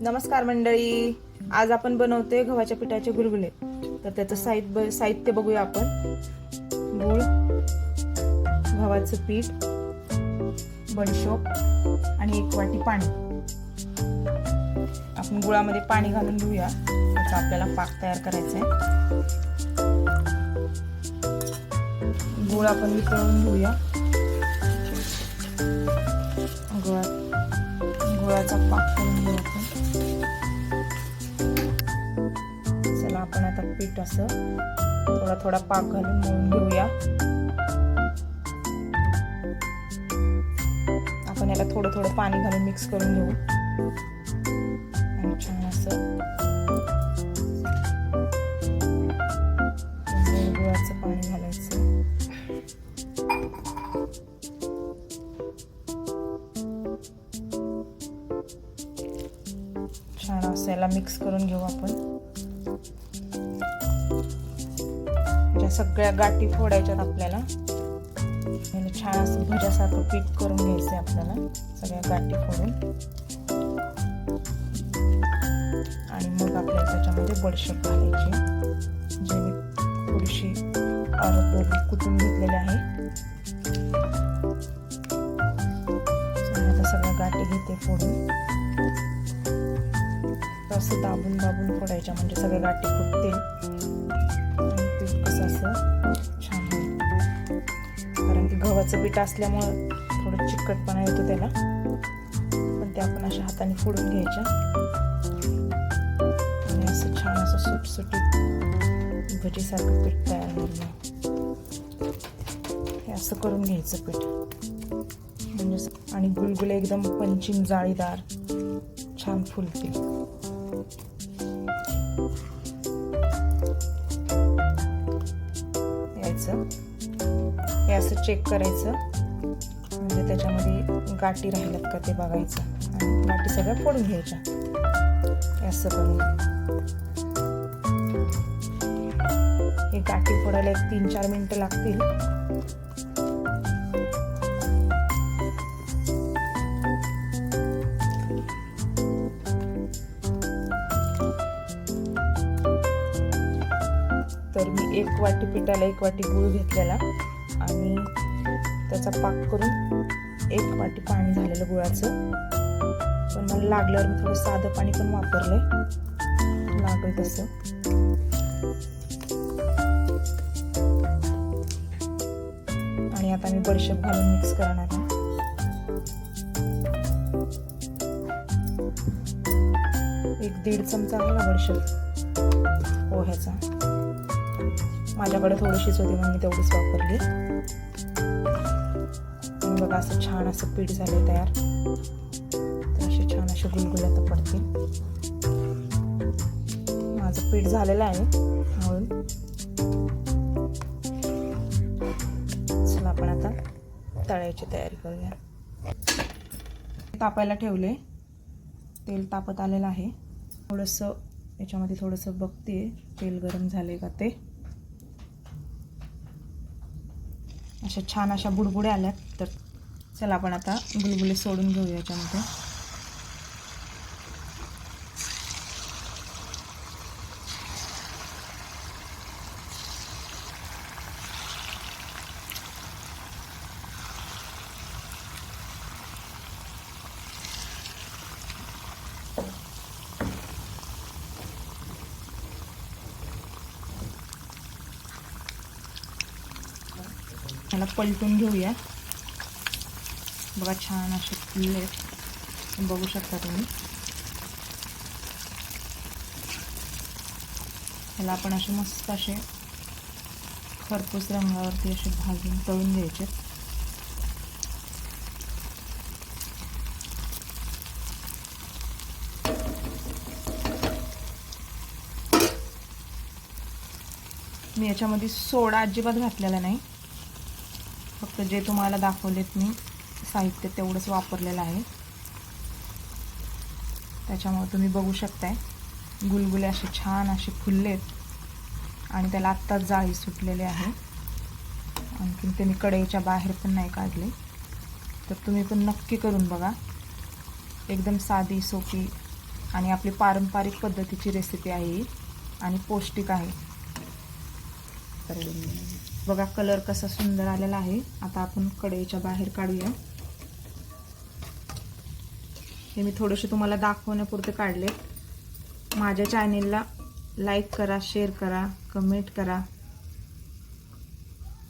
नमस्कार मंडळी. आज आपण बनवतोय गव्हाच्या पिठाचे गुलगुले. तर त्याचं साहित्य साहित्य बघूया आपण. गुळ गव्हाचं पीठ बडीशोप आणि एक वाटी पाणी. आपण गुळामध्ये पाणी घालून घेऊया. त्याचा आपल्याला पाक तयार करायचा आहे गुळ आपण वितळून घेऊया. गुळा गुळाचा पाक करून घेऊ आता असं. थोडा थोडा पाक घालून मळून घेऊया. आपण याला थोडं थोडं पाणी घालून मिक्स करून घेऊ. आणि छान असं. गुळाचं पाणी घालायचं. छान असं याला मिक्स करून घेऊ आपण. त्या सगळ्या गाठी फोडायच्यात आपल्याला. छान असं भज्यासारखं पीठ करून घ्यायचं आहे आपल्याला सगळ्या गाठी फोडून. आणि मग आपल्याला त्याच्यामध्ये बडशेप घालायची जे मी थोडीशी अर्ध कुटून घेतलेली आहे. सगळ्या गाठी घेते फोडून. असं दाबून दाबून फोडायच्या म्हणजे सगळ्या गाठी फुटतील. असं. छान. होईल कारण की गव्हाचं पीठ असल्यामुळं थोडं चिकटपणा येतो त्याला. पण ते आपण अशा हाताने फोडून घ्यायच्या. आणि असं छान असं सुटसुटीत भजीसारखं पीठ तयार होईल. हे असं करून घ्यायचं पीठ. म्हणजे आणि गुलगुले एकदम पंचिंग जाळीदार छान फुलतील. असं चेक करायचं. म्हणजे त्याच्यामध्ये गाठी राहिल्यात का ते बघायचं. आणि गाठी सगळ्या फोडून घ्यायच्या. असं करून. हे गाठी फोडायला एक तीन चार मिनटं लागतील. तर मी एक वाटी पिठाला एक वाटी गूळ घेतलेला. आणि त्याचा पाक करून एक वाटी पाणी झालेलं गुळाचं. पण मला लागल्यावर मी थोडं साधं पाणी पण वापरलंय. लागेल तसं. आणि आता मी बडीशेप घालून मिक्स करणार आहे. एक दीड चमचा आहे ना बडीशेप? पोह्याचा. माझ्याकडे थोडीशीच होती म्हणून मी तेवढीच वापरली. बघा असं छान असं पीठ झालं तयार. तर असे छान असे गुलगुल्या तर पडतील. माझं पीठ झालेलं आहे म्हणून. चला आपण आता तळायची तयारी करूया. तापायला ठेवले तेल तापत आलेलं आहे. थोडंसं याच्यामध्ये थोडंसं बघते तेल गरम झाले का ते. अशा छान अशा बुडबुड्या आल्यात. तर चला आपण आता बुलबुले सोडून घेऊ याच्यामध्ये. ह्याला पलटून घेऊया. बघा छान असे फुलले बघू शकता तुम्ही. ह्याला आपण असे मस्त असे खरपूस रंगावरती असे भाजून तळून घ्यायचे. मी याच्यामध्ये सोडा अजिबात घातलेला नाही. फक्त जे तुम्हाला दाखवलेत मी साहित्य तेवढंच वापरलेलं आहे. त्याच्यामुळे तुम्ही बघू शकताय. गुलगुले असे छान असे फुललेत आणि त्याला आत्ताच जाळी सुटलेली आहे. आणखीन ते मी कढईच्या बाहेर पण नाही काढले. तर तुम्ही पण नक्की करून बघा. एकदम साधी सोपी आणि आपली पारंपरिक पद्धतीची रेसिपी आहे ही आणि पौष्टिक आहे. बघा कलर कसा सुंदर आलेला आहे. आता आपण कढईच्या बाहेर काढूया. हे मी थोडेसे तुम्हाला दाखवण्यापुरते काढले माझ्या चॅनेलला लाईक करा शेअर करा कमेंट करा.